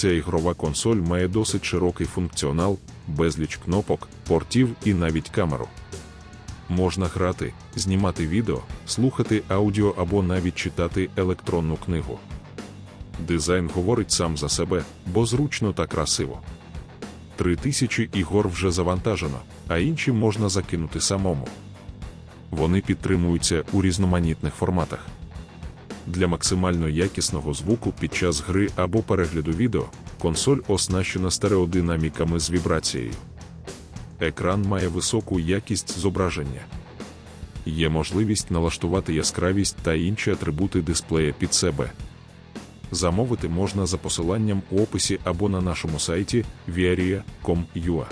Ця ігрова консоль має досить широкий функціонал, безліч кнопок, портів і навіть камеру. Можна грати, знімати відео, слухати аудіо або навіть читати електронну книгу. Дизайн говорить сам за себе, бо зручно та красиво. Три тисячі ігор вже завантажено, а інші можна закинути самому. Вони підтримуються у різноманітних форматах. Для максимально якісного звуку під час гри або перегляду відео консоль оснащена стереодинаміками з вібрацією. Екран має високу якість зображення. Є можливість налаштувати яскравість та інші атрибути дисплея під себе. Замовити можна за посиланням у описі або на нашому сайті viaria.com.ua.